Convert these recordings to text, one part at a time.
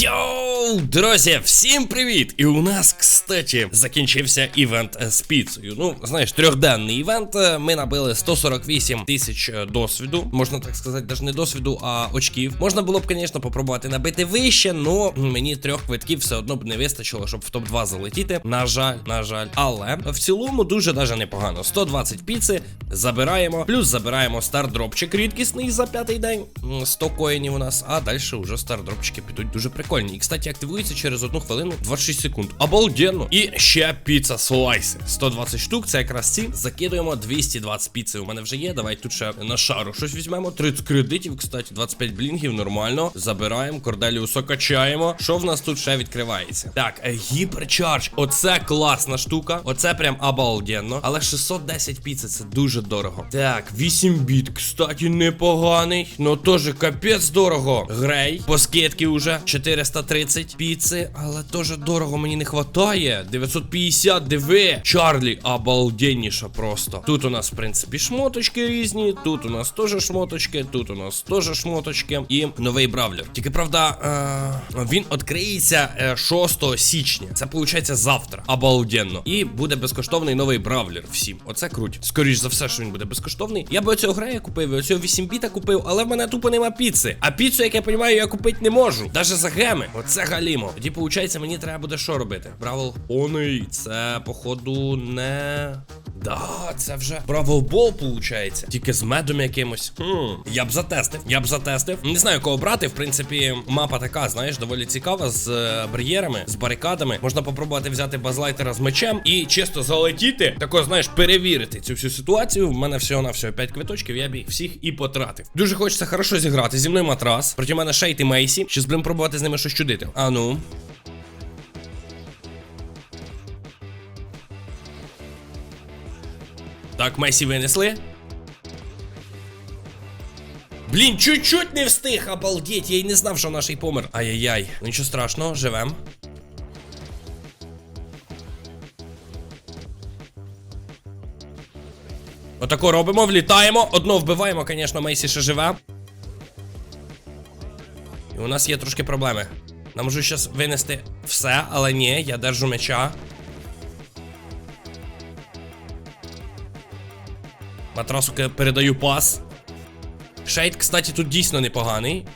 Yo! Йоу, друзі, всім привіт! І у нас, кстати, закінчився івент з піцею. Ну, знаєш, трьохденний івент. Е, Ми набили 148 тисяч е, досвіду. Можна так сказати, навіть не досвіду, а очків. Можна було б, звісно, попробувати набити вище, но мені трьох квитків все одно б не вистачило, щоб в топ-2 залетіти. На жаль, на жаль. Але в цілому дуже даже непогано. 120 піци забираємо, плюс забираємо стардропчик рідкісний за п'ятий день. М, 100 коїнів у нас, а далі вже стардропчики підуть дуже прикольні. І, кстати, активується через одну хвилину 26 секунд. Обалденно. І ще піца слайси. 120 штук, це якраз ці. Закидуємо 220 піци. У мене вже є. Давай тут ще на шару щось візьмемо. 30 кредитів, кстати, 25 блінгів, нормально. Забираємо, корделіуса качаємо. Що в нас тут ще відкривається? Так, е, гіперчардж. Оце класна штука. Оце прям обалденно. Але 610 піци це дуже дорого. Так, 8 біт, кстати, непоганий. Ну теж капець дорого. Грей. По скидки уже 430 піци. Але теж дорого мені не хватає. 950, диви. Чарлі, обалденніша просто. Тут у нас, в принципі, шмоточки різні. Тут у нас теж шмоточки. Тут у нас теж шмоточки. І новий бравлер. Тільки правда, е він відкриється е 6 січня. Це виходить завтра. Обалденно. І буде безкоштовний новий бравлер всім. Оце круть. Скоріш за все, що він буде безкоштовний. Я би оцього грея купив, і оцього 8 біта купив, але в мене тупо нема піци. А піцу, як я розумію, я купити не можу. Даже за геми. Оце галімо. Тоді, виходить, мені треба буде що робити? Бравл Оний. Це, походу, не. Да, це вже Бравл Бол, виходить. Тільки з медом якимось. Хм, я б затестив. Я б затестив. Не знаю, кого брати. В принципі, мапа така, знаєш, доволі цікава з е, бар'єрами, з барикадами. Можна попробувати взяти базлайтера з мечем і чисто залетіти. Тако, знаєш, перевірити цю всю ситуацію. В мене всього на всього 5 квиточків, я б їх всіх і потратив. Дуже хочеться хорошо зіграти. Зі мною матрас. Проти мене Шейт і Мейсі. Щас будемо пробувати з ними щось чудити. А ну. Так, Месі винесли. Блін, чуть-чуть не встиг, обалдеть, я й не знав, що наш помер. Ай-яй-яй, ну нічого страшного, живем. Отако робимо, влітаємо. Одно вбиваємо, звісно, Мейсі ще живе. І у нас є трошки проблеми. Нам можу зараз винести все, але ні, я держу меча. Матрасу передаю пас. Шейд, кстати, тут дійсно непоганий.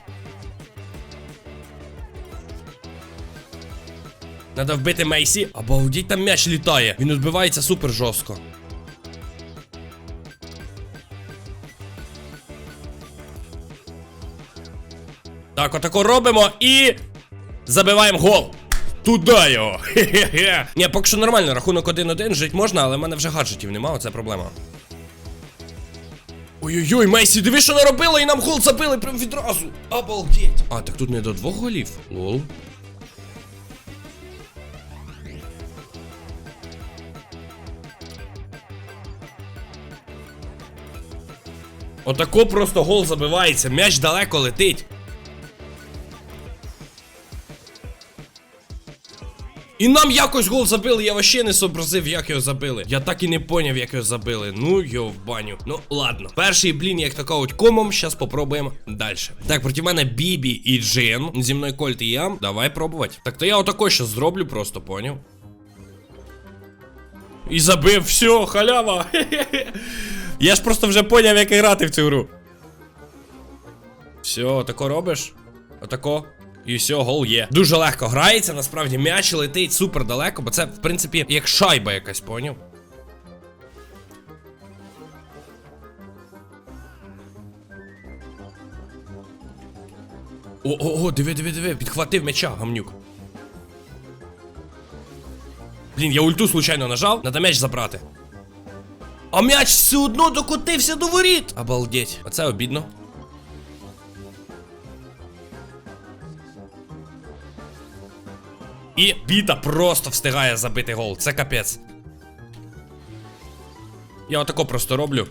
Надо вбити Мейсі. Обалдіть, там м'яч літає. Він відбивається супер жорстко. Так, отако робимо і. Забиваємо гол. Туда його. Хе-хе-хе. Ні, поки що нормально, рахунок 1-1, жить можна, але в мене вже гаджетів нема, оце проблема. Ой-ой-ой, Месі, диви, що наробила, і нам гол забили прям відразу. Обалдеть. А, так тут не до двох голів. Лол. Отако просто гол забивається, м'яч далеко летить. І нам якось гол забили, я вообще не сообразив, як його забили. Я так і не поняв, як його забили. Ну йо в баню. Ну ладно. Перший блін, як така от комом, щас попробуємо далі. Так, проти мене Бібі і Джин. Зі мною Кольт і я. Давай пробувати. Так то я отако щас зроблю, просто поняв. І забив, все, халява. Я ж просто вже поняв, як грати в цю гру. Все, отако робиш. Отако. І все, гол є. Дуже легко грається, насправді м'яч летить супер далеко, бо це, в принципі, як шайба якась, поняв? О, о, о, диви, диви, диви, підхватив м'яча, гамнюк. Блін, я ульту случайно нажав, надо м'яч забрати. А м'яч все одно докотився до воріт! Обалдеть, оце обідно. І Біта просто встигає забити гол. Це капець. Я отако просто роблю.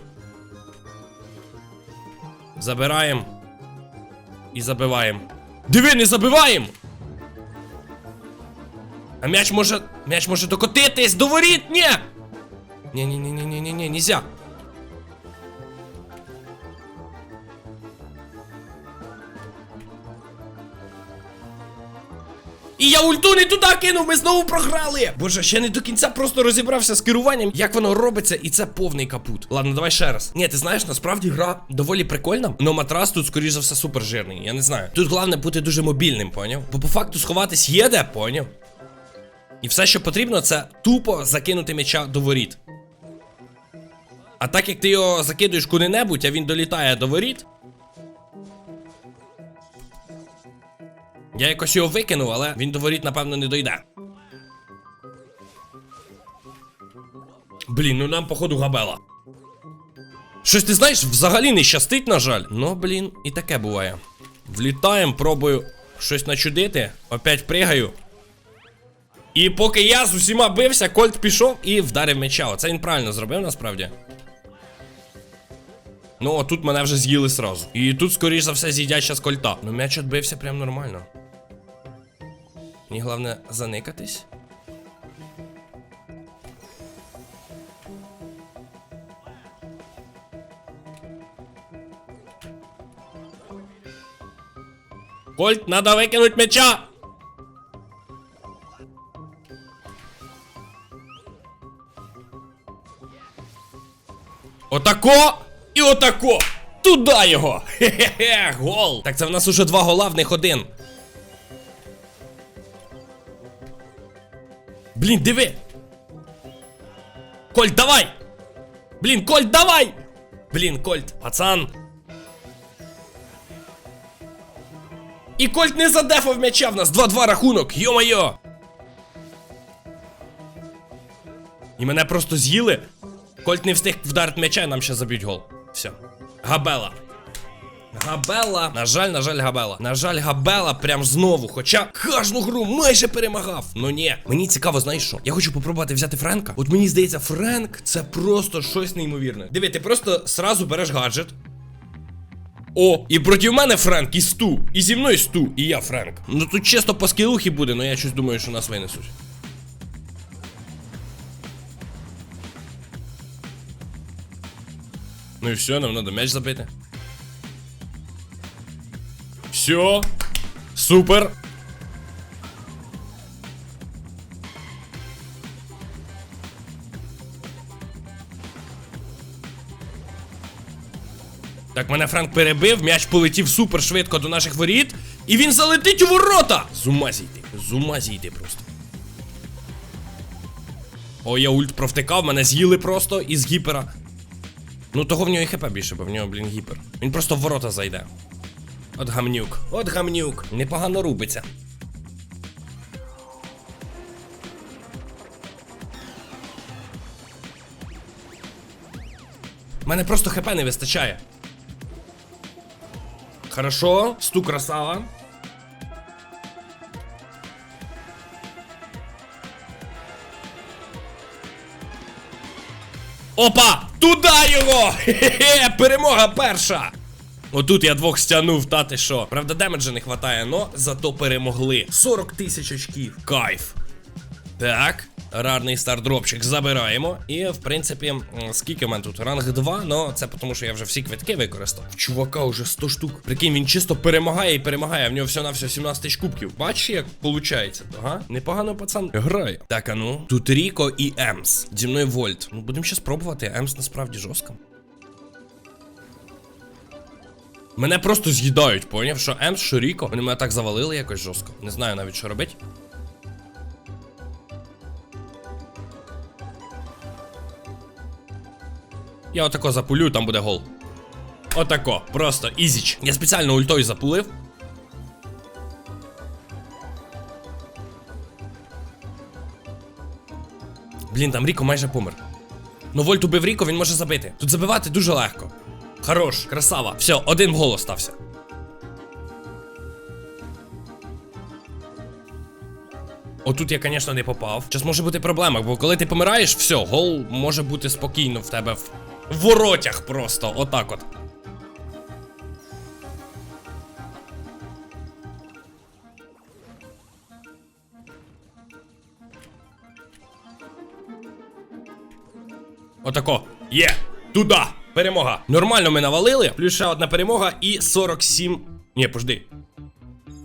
Забираємо. І забиваємо. Диви, не забиваємо! А м'яч може. М'яч може докотитись до воріт! Ні! ні ні ні ні ні ні ні нельзя. І я ульту не туди кинув, ми знову програли. Боже, ще не до кінця просто розібрався з керуванням, як воно робиться, і це повний капут. Ладно, давай ще раз. Ні, ти знаєш, насправді гра доволі прикольна, але матрас тут, скоріш за все, супер жирний. Я не знаю. Тут головне бути дуже мобільним, поняв? Бо по факту сховатись є де, поняв? І все, що потрібно, це тупо закинути м'яча до воріт. А так як ти його закидуєш куди-небудь, а він долітає до воріт. Я якось його викинув, але він до воріт, напевно, не дойде. Блін, ну нам, походу, габела. Щось ти знаєш, взагалі не щастить, на жаль. Ну, блін, і таке буває. Влітаємо, пробую щось начудити, опять пригаю. І поки я з усіма бився, Кольт пішов і вдарив м'яча. Оце він правильно зробив насправді. Ну, а тут мене вже з'їли сразу. І тут, скоріш за все, з'їдять щас кольта. Ну, м'яч відбився прям нормально. Мені головне заникатись. Кольт, надо викинуть м'яча! Отако і отако. Туда його! Хе-хе-хе, гол! Так це в нас уже два гола, в них один. Блін, диви! Кольт, давай! Блін, Кольт, давай! Блін, Кольт, пацан. І Кольт не задефав м'яча в нас 2-2 рахунок, йо-моє! І мене просто з'їли. Кольт не встиг вдарити м'яча, нам ще заб'ють гол. Все. Габела. Габела. На жаль, на жаль, Габела. На жаль, Габела прям знову. Хоча кожну гру майже перемагав. Ну ні. Мені цікаво, знаєш що? Я хочу попробувати взяти Френка. От мені здається, Френк це просто щось неймовірне. Диви, ти просто сразу береш гаджет. О, і проти мене Френк і Сту. І зі мною Сту, і я Френк. Ну тут чисто по скілухі буде, але я щось думаю, що нас винесуть. Ну і все, нам треба м'яч забити. Все. Супер. Так, мене Франк перебив, м'яч полетів супер швидко до наших воріт. І він залетить у ворота! З ума зійти, з ума зійти просто. О, я ульт провтикав, мене з'їли просто із гіпера. Ну того в нього і хп більше, бо в нього, блін, гіпер. Він просто в ворота зайде. От гамнюк, от гамнюк. Непогано рубиться. Мене просто хп не вистачає. Хорошо, сту красава. Опа! Туда його! Хе-хе! Перемога перша! Отут я двох стягнув, та ти що. Правда, демеджа не хватає, но зато перемогли. 40 тисяч очків. Кайф. Так. Рарний стардропчик забираємо. І, в принципі, скільки в мене тут? Ранг 2, но це тому, що я вже всі квитки використав. Чувака вже 100 штук. Прикинь, він чисто перемагає і перемагає. В нього все на все 17 тисяч кубків. Бачиш, як виходить? Ага, непогано пацан грає. Так, а ну. Тут Ріко і Емс. Зі мною Вольт. Ну, будемо ще спробувати. Емс насправді жорстко. Мене просто з'їдають, поняв, що Емс, що Ріко. Вони мене так завалили якось жорстко. Не знаю навіть, що робити. Я отако запулю, там буде гол. Отако, просто ізіч. Я спеціально ультою запулив. Блін, там Ріко майже помер. Ну Вольт убив Ріко, він може забити. Тут забивати дуже легко. Хорош, красава. Все, один в гол остався. Отут я, звісно, не попав. Зараз може бути проблема, бо коли ти помираєш, все, гол може бути спокійно в тебе в воротях просто. Отак от. Отако. Є! Туда! Перемога! Нормально ми навалили. Плюс ще одна перемога і 47. Ні, пожди.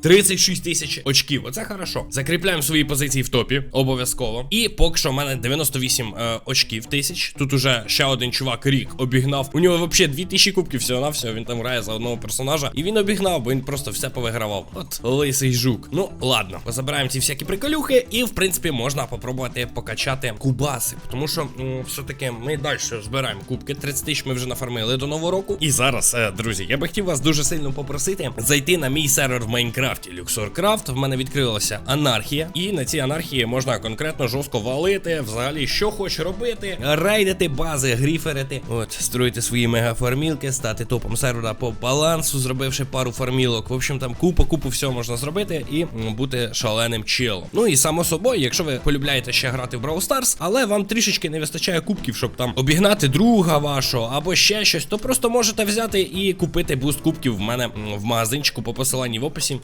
36 тисяч очків. Оце хорошо. Закріпляємо свої позиції в топі, обов'язково. І поки що в мене 98 е, очків тисяч. Тут уже ще один чувак рік обігнав. У нього взагалі 2000 кубків всього на всього. Він там грає за одного персонажа. І він обігнав, бо він просто все повигравав. От лисий жук. Ну ладно, позабираємо ці всякі приколюхи, і в принципі можна попробувати покачати кубаси. Тому що все-таки ми далі збираємо кубки. 30 тисяч ми вже нафармили до нового року. І зараз, е, друзі, я би хотів вас дуже сильно попросити зайти на мій сервер в Майнкрафті Люксоркрафт. В мене відкрилася анархія, і на цій анархії можна конкретно жорстко валити. Взагалі, що хочеш робити, рейдити бази, гріферити, от строїти свої мегафармілки, стати топом сервера по балансу, зробивши пару фармілок. В общем, там купу, купу всього можна зробити і бути шаленим челом. Ну і само собою, якщо ви полюбляєте ще грати в Brawl Stars, але вам трішечки не вистачає кубків, щоб там обігнати друга вашого або ще щось, то просто можете взяти і купити буст кубків в мене в магазинчику по посиланні в описі.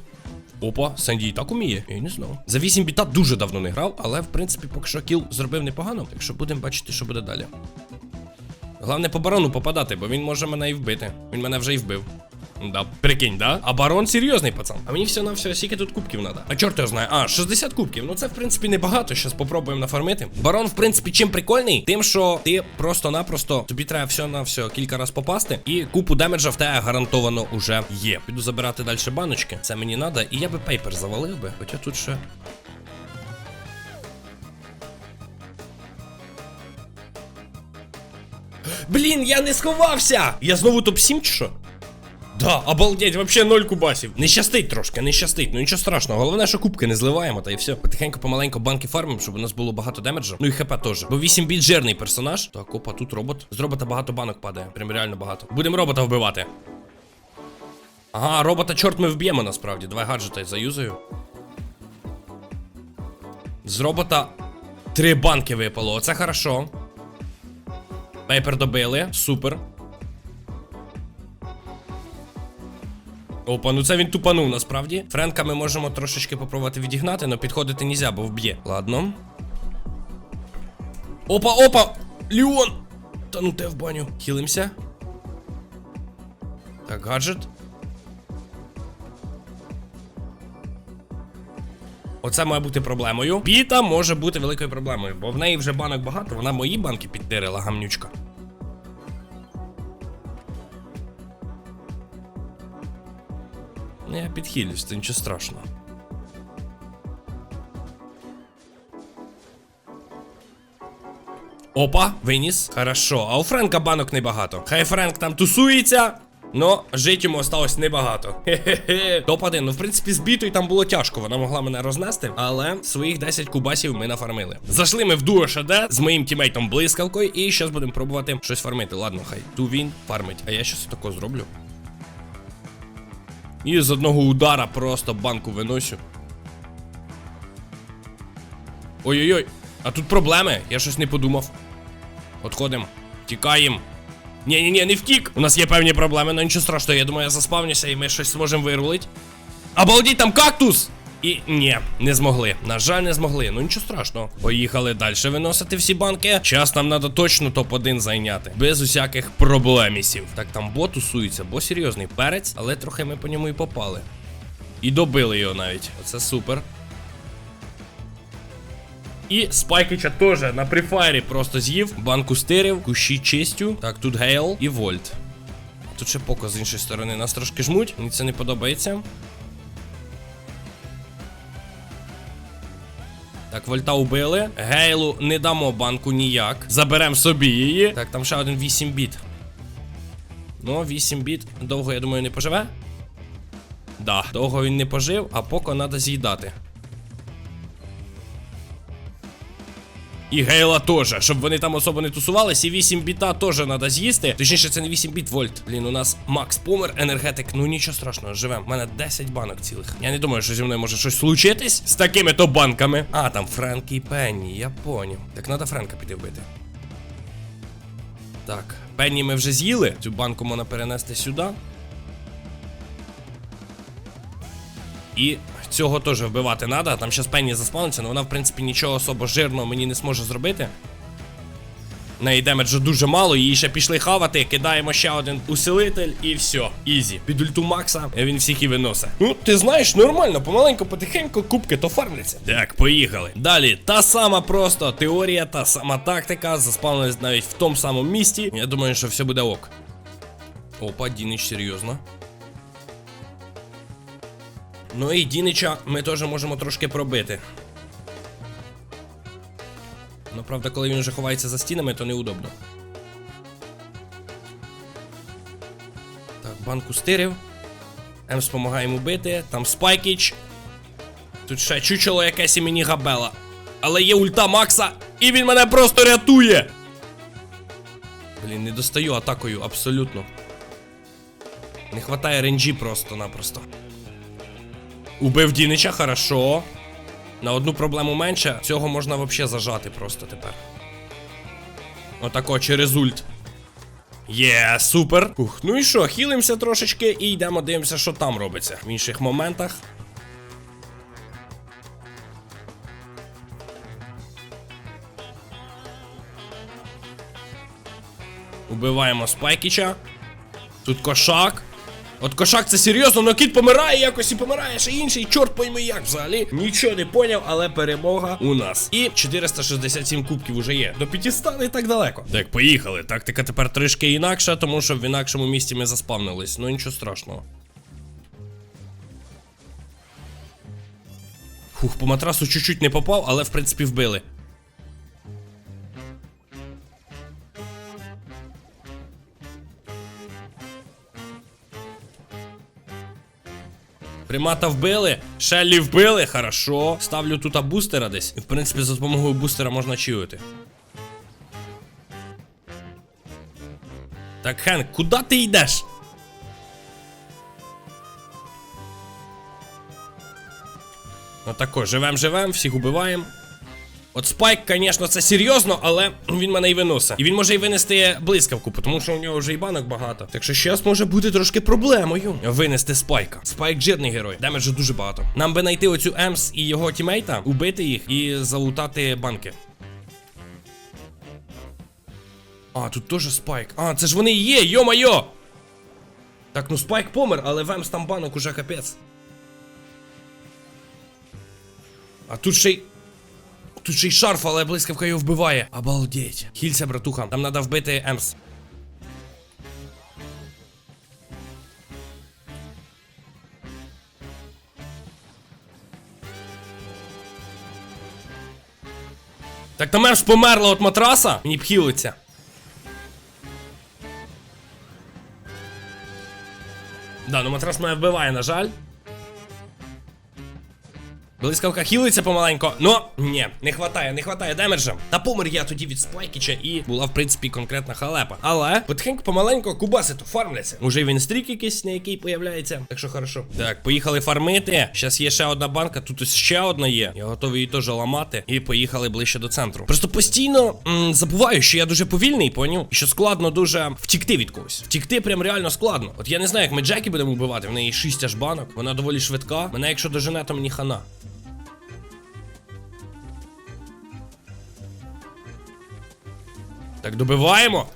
Опа, Сенді і так уміє. Я не знав. За 8 біта дуже давно не грав, але в принципі поки що кіл зробив непогано. Так що будемо бачити, що буде далі. Головне по барону попадати, бо він може мене і вбити. Він мене вже і вбив. Да, прикинь, да? А барон серйозний пацан. А мені все на все, скільки тут кубків треба. А чорт його знає. А, 60 кубків. Ну це в принципі небагато. Щас попробуємо нафармити. Барон, в принципі, чим прикольний, тим, що ти просто-напросто тобі треба все на все кілька раз попасти, і купу демеджа в тебе гарантовано уже є. Піду забирати далі баночки. Це мені треба. І я би пейпер завалив би, хоча тут ще. Блін, я не сховався! Я знову топ-7 чи що? Да, обалдеть, вообще ноль кубасів. Не щастить трошки, не щастить. Ну нічого страшного. Головне, що кубки не зливаємо, та і все. Потихеньку помаленьку банки фармимо, щоб у нас було багато демеджа. Ну і хп теж. Бо 8 біт жирний персонаж. Так, опа, тут робот. З робота багато банок падає. Прям реально багато. Будемо робота вбивати. Ага, робота, чорт, ми вб'ємо насправді. Давай гаджета заюзаю. З робота три банки випало. Оце хорошо. Пейпер добили. Супер. Опа, ну це він тупанув насправді. Френка ми можемо трошечки попробувати відігнати, але підходити нельзя, бо вб'є. Ладно. Опа, опа! Ліон! Та ну те в баню. Хілимся. Так, гаджет. Оце має бути проблемою. Піта може бути великою проблемою, бо в неї вже банок багато, вона мої банки підтирила, гамнючка. Я підхилюсь, це нічого страшного. Опа, виніс. Хорошо. А у Френка банок небагато. Хай Френк там тусується. Но жить йому осталось небагато. Хе-хе-хе. Топ-1. Ну, в принципі, з бітою там було тяжко. Вона могла мене рознести, але своїх 10 кубасів ми нафармили. Зайшли ми в дуо ШД з моїм тімейтом блискавкою, і зараз будемо пробувати щось фармити. Ладно, хай. Ту він фармить. А я щось тако зроблю. І з одного удара просто банку виносю. Ой-ой-ой, а тут проблеми, я щось не подумав. Отходимо, тікаємо. ні ні ні не втік. У нас є певні проблеми, але нічого страшного, я думаю, я заспавнюся і ми щось зможемо вирулити. Обалдіть, там кактус! І ні, не змогли. На жаль, не змогли. Ну нічого страшного. Поїхали далі виносити всі банки. Час нам треба точно топ-1 зайняти. Без усяких проблемісів. Так, там бо тусується, бо серйозний перець, але трохи ми по ньому і попали. І добили його навіть. Оце супер. І Спайкича теж на префайрі просто з'їв. Банку стирів, кущі чистю. Так, тут Гейл і Вольт. Тут ще Поко з іншої сторони нас трошки жмуть. Мені це не подобається. Так, Вольта убили. Гейлу не дамо банку ніяк. Заберемо собі її. Так, там ще один 8 біт. Ну, 8 біт. Довго, я думаю, не поживе. Да, довго він не пожив, а поко треба з'їдати. І Гейла теж, щоб вони там особо не тусувались. І 8 біта теж треба з'їсти. Точніше, це не 8 біт вольт. Блін, у нас Макс помер, енергетик. Ну нічого страшного, живем. У мене 10 банок цілих. Я не думаю, що зі мною може щось случитись з такими то банками. А, там Френк і Пенні, я поняв. Так треба Френка піти вбити. Так, Пенні ми вже з'їли. Цю банку можна перенести сюди. І цього теж вбивати треба. Там зараз Пенні заспавниться, але вона, в принципі, нічого особо жирного мені не зможе зробити. Неї демеджу дуже мало, її ще пішли хавати, кидаємо ще один усилитель і все, ізі. Під ульту Макса він всіх і виносить. Ну, ти знаєш, нормально, помаленьку, потихеньку кубки то фармляться. Так, поїхали. Далі, та сама просто теорія, та сама тактика, заспавнились навіть в тому самому місті. Я думаю, що все буде ок. Опа, Дінич, серйозно. Ну і Дінича ми теж можемо трошки пробити. Ну, правда, коли він вже ховається за стінами, то неудобно. Так, банку стирів. Емс допомагає йому бити. Там спайкіч. Тут ще чучело якесь і мені габела. Але є ульта Макса, і він мене просто рятує. Блін, не достаю атакою абсолютно. Не хватає ренджі просто-напросто. Убив Дінича, хорошо. На одну проблему менше. Цього можна взагалі зажати просто тепер. Отако, через ульт. Є, супер. Ух, ну і що, хілимося трошечки і йдемо дивимося, що там робиться в інших моментах. Убиваємо Спайкіча. Тут кошак. От кошак це серйозно, но кіт помирає якось і помирає ще інший. Чорт пойми як взагалі. Нічого не поняв, але перемога у нас. І 467 кубків уже є. До 500 не так далеко. Так, поїхали. Тактика тепер трішки інакша, тому що в інакшому місці ми заспавнились. Ну нічого страшного. Хух, по матрасу чуть-чуть не попав, але в принципі вбили. Примата вбили, Шеллі вбили, хорошо. Ставлю тут бустера десь. І в принципі за допомогою бустера можна чуяти. Так, Хенк, куди ти йдеш? Отако, живем, живем, всіх убиваємо. От Спайк, звісно, це серйозно, але він мене і виносить. І він може і винести блискавку, тому що у нього вже і банок багато. Так що зараз може бути трошки проблемою. Винести спайка. Спайк жирний герой. Демеджу дуже багато. Нам би знайти оцю Емс і його тімейта, убити їх і залутати банки. А, тут теж спайк. А, це ж вони і є, йо-майо! Так, ну спайк помер, але в Емс там банок уже капець. А тут ще й. Тут ще й шарф, але блискавка його вбиває. Обалдеть. Хілься, братуха. Там треба вбити Емс. Так там Емс померла от матраса. Мені б. Да, ну матрас мене вбиває, на жаль. Блискавка хілиться помаленько, но ні, не хватає, не хватає демеджа. Та помер я тоді від спайкіча і була, в принципі, конкретна халепа. Але потихеньку помаленько кубаси то фармляться. Уже він стрік якийсь, на який появляється. Так що хорошо. Так, поїхали фармити. Зараз є ще одна банка, тут ще одна є. Я готовий її теж ламати. І поїхали ближче до центру. Просто постійно м, забуваю, що я дуже повільний, поняв? І що складно дуже втікти від когось. Втікти прям реально складно. От я не знаю, як ми Джекі будемо вбивати. В неї 6 аж банок. Вона доволі швидка. Мене, якщо дожене, то мені хана. Так, добиваємо.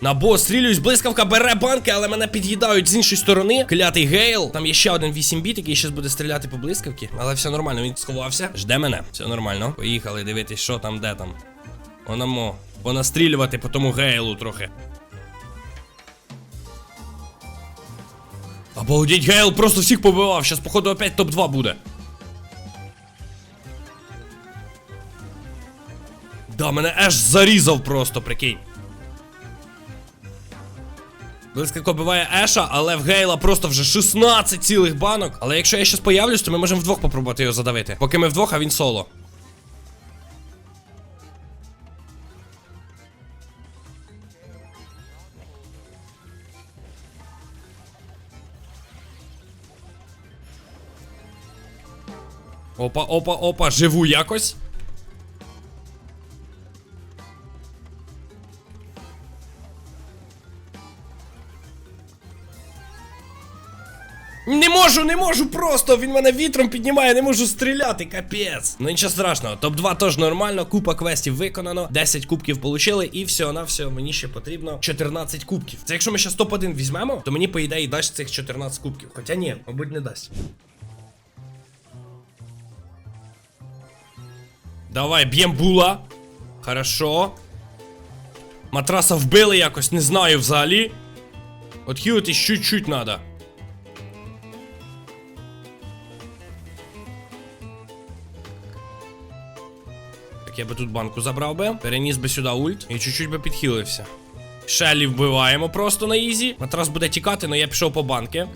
На бос стрілююсь, блискавка бере банки, але мене під'їдають з іншої сторони. Клятий гейл. Там є ще один 8 біт, який зараз буде стріляти по блискавці. Але все нормально, він сховався. Жде мене. Все нормально. Поїхали дивитись, що там, де там. Онамо. Понастрілювати по тому гейлу трохи. Обалдеть, гейл просто всіх побивав. Щас, походу, опять топ-2 буде. Да, мене аж зарізав просто, прикинь. Блискавка биває Еша, але в Гейла просто вже 16 цілих банок. Але якщо я щас появлюсь, то ми можемо вдвох попробувати його задавити. Поки ми вдвох, а він соло. Опа, опа, опа, живу якось. Можу не можу просто. Він мене вітром піднімає, не можу стріляти, капець. Ну нічого страшного. Топ-2 теж нормально, купа квестів виконано, 10 кубків получили, і все на все, мені ще потрібно 14 кубків. Це якщо ми ще топ-1 візьмемо, то мені, по ідеї, дасть цих 14 кубків. Хоча ні, мабуть, не дасть. Давай, б'єм була. Хорошо. Матраса вбили якось, не знаю взагалі. От чуть-чуть надо. Так я би тут банку забрав би, переніс би сюди ульт і чуть-чуть би підхилився. Шелі вбиваємо просто на ізі. Матрас буде тікати, але я пішов по банки.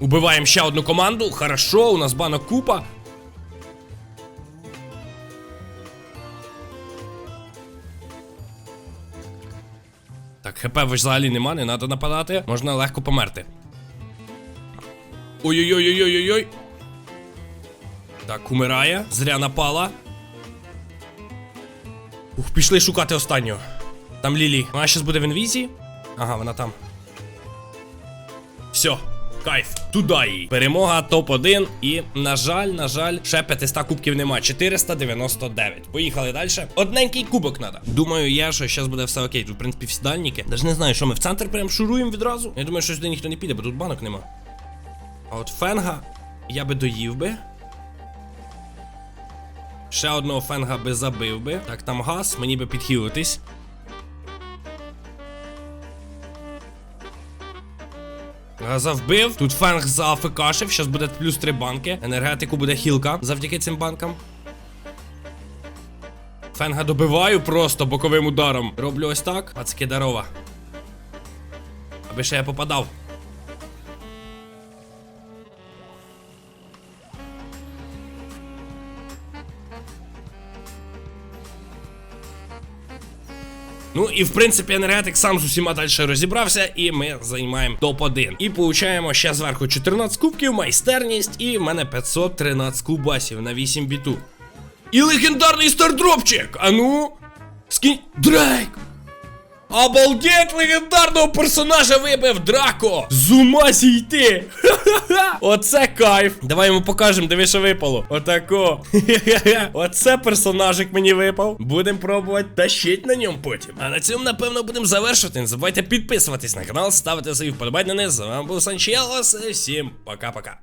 Убиваємо ще одну команду. Хорошо, у нас банок купа. Взагалі нема, не треба нападати. Можна легко померти. Ой-ой-ой-ой-ой-ой. Так, умирає. Зря напала. Ух, пішли шукати останнього. Там Лілі. Вона зараз буде в інвізі. Ага, вона там. Все, кайф, туди. Перемога топ-1. І, на жаль, на жаль, ще 500 кубків нема. 499. Поїхали далі. Одненький кубок надо. Думаю, я що зараз буде все окей. Тут, в принципі, всі. Даже не знаю, що ми в центр прям шуруємо відразу. Я думаю, що сюди ніхто не піде, бо тут банок нема. А от фенга я би доїв би. Ще одного фенга би забив би. Так, там газ, мені би підхилитись. Газа вбив. Тут фенг зафекашив. Зараз буде плюс 3 банки. Енергетику буде хілка завдяки цим банкам. Фенга добиваю просто боковим ударом. Роблю ось так. Пацки дарова. Аби ще я попадав. Ну і в принципі енергетик сам з усіма далі розібрався, і ми займаємо топ-1. І получаємо ще зверху 14 кубків, майстерність, і в мене 513 кубасів на 8 біту. І легендарний стардропчик! А ну. Скинь. Дрейк! Обалдеть, легендарного персонажа вибив Драко! З ума! Ха-ха-ха! Оце кайф! Давай йому покажемо, диви, що випало. Отако. Оце персонажик мені випав. Будемо пробувати тащить на ньому потім. А на цьому, напевно, будемо завершувати. Не забувайте підписуватись на канал, ставити свої вподобання. З вами був Санчелос. Всім пока-пока.